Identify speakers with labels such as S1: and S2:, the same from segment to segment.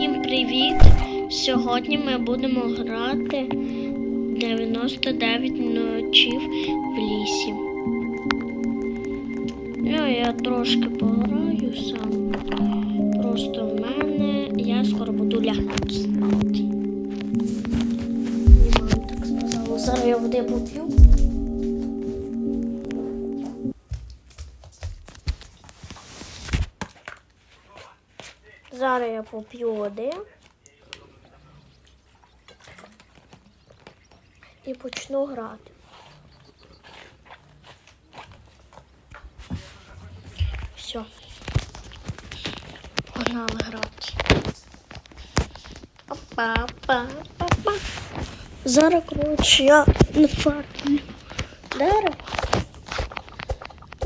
S1: Всім привіт! Сьогодні ми будемо грати 99 ночів в лісі. Ну, я трошки пограю сам. Просто в мене я скоро буду лягати. спати. Так сказала. Зараз я води поп'ю. Зараз я поп'ю води. І почну грати. Все. Погнали грати. Опа, опа, опа. Зараз, коротше, я на фармі дерево.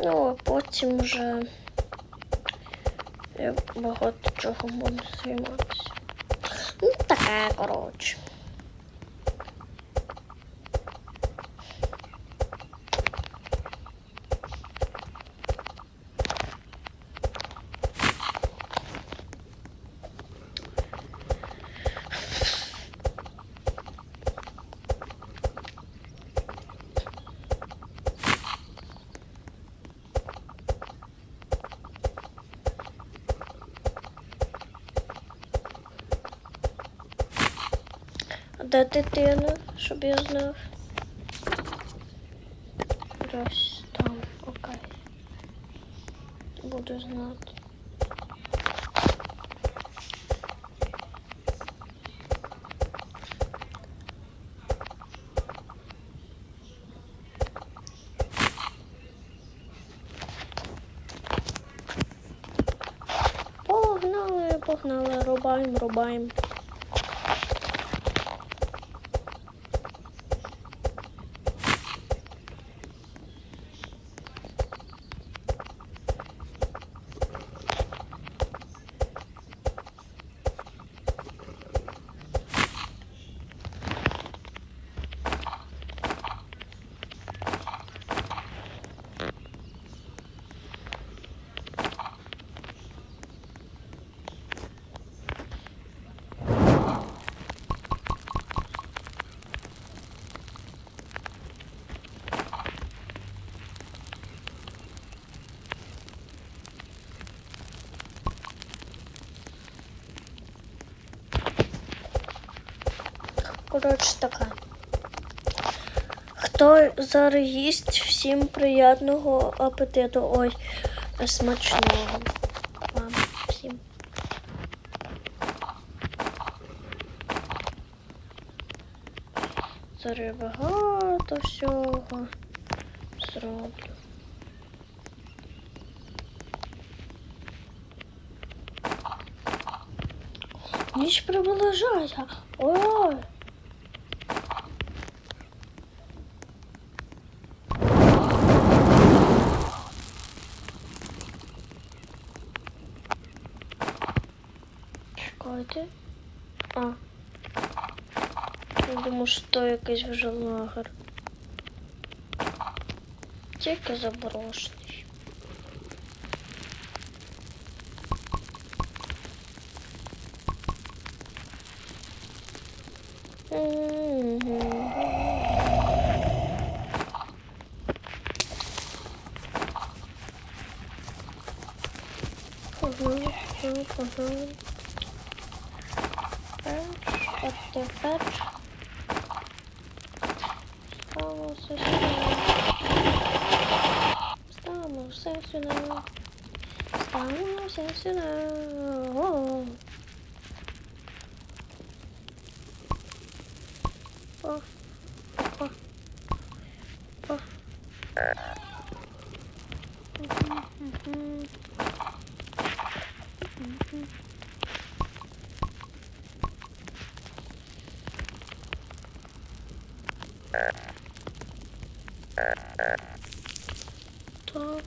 S1: Ну, а потім вже я багато чого буду займатися. Ну, таке, коротше. А де дитина, щоб я знав? Ось там, окей. Буду знати. Погнали, погнали, рубаємо, рубаємо. Коротше така. Хто зараз їсть, всім приємного апетиту. Ой, смачного. Вам всім. Зараз багато всього зроблю. Ніч приближається. Ой. Чекайте. А. Я думаю, що то якийсь вже лагер. Тільки заброшений. Ага, ага, ага. От тепер ставимо все сюди. Ставимо все сюди. Ставимо все сюди. О. О. О. О. Мгм, мгм. Tamam.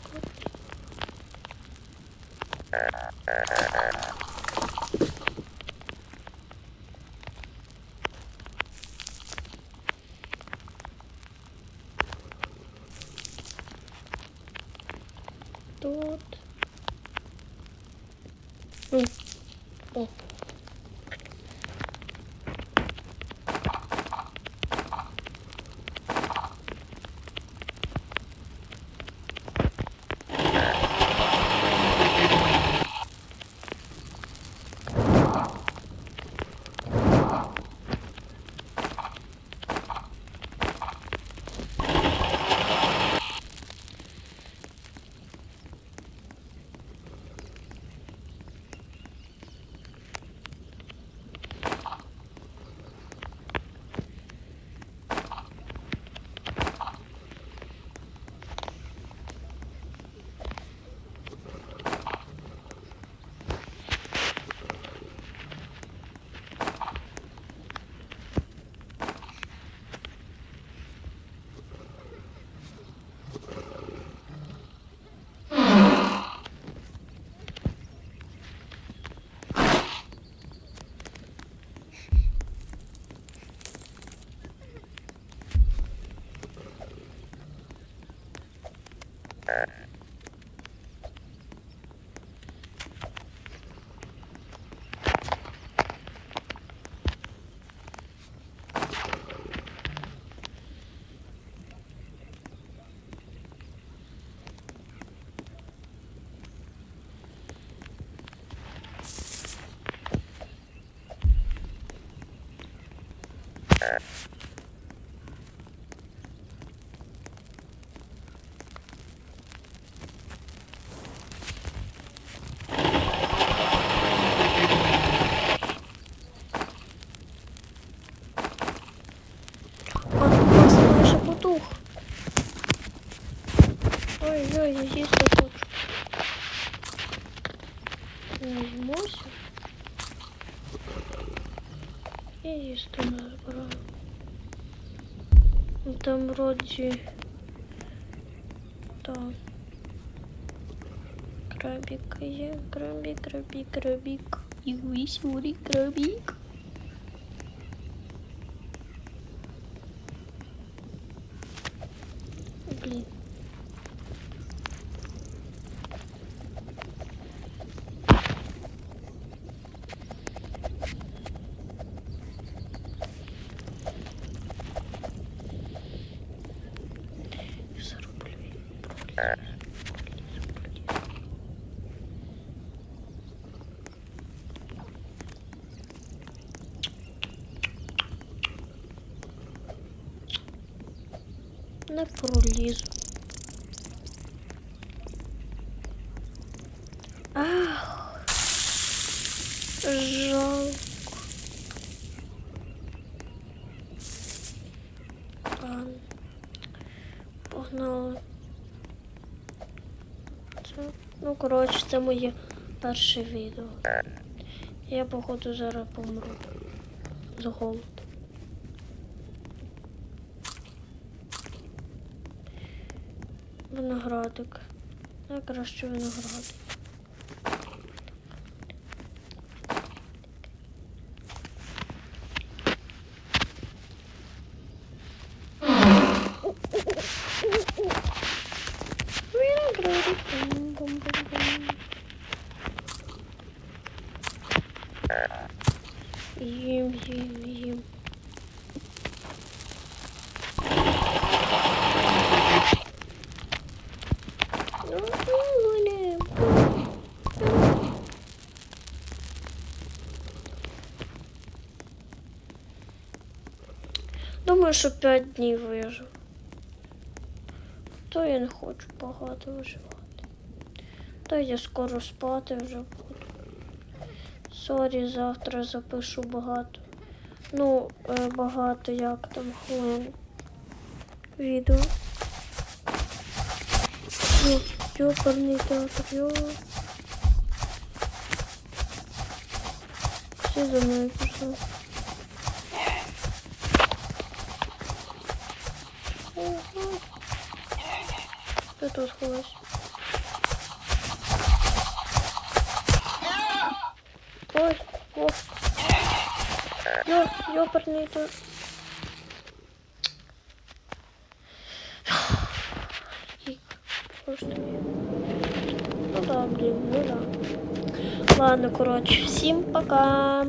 S1: Ой-ой, здесь я хочу. Возьмусь. І їсти не збираю. Ну, Там вроді... Так. Крабик є, крабик, крабик, крабик. Юрій, Юрій, крабик. Не пролізу. Ну, коротше, це моє перше відео. Я, походу, зараз помру з голоду. Виноградик. Найкраще. Виноградик. Їм, їм, їм. Ну, Думаю, що 5 днів вижу. То я не хочу багато виживати. То я скоро спати вже буду. Сорі, завтра запишу багато. Ну, е, багато як там хвилин відео. Йо, ёпарний театр, йо. Всі за мною пішли. Ага. Ти тут ховайся. Ой, о. Йо, ёпарний театр. Скільки? Просто. Ну да, блин, ну да. Ладно, короче, всем пока.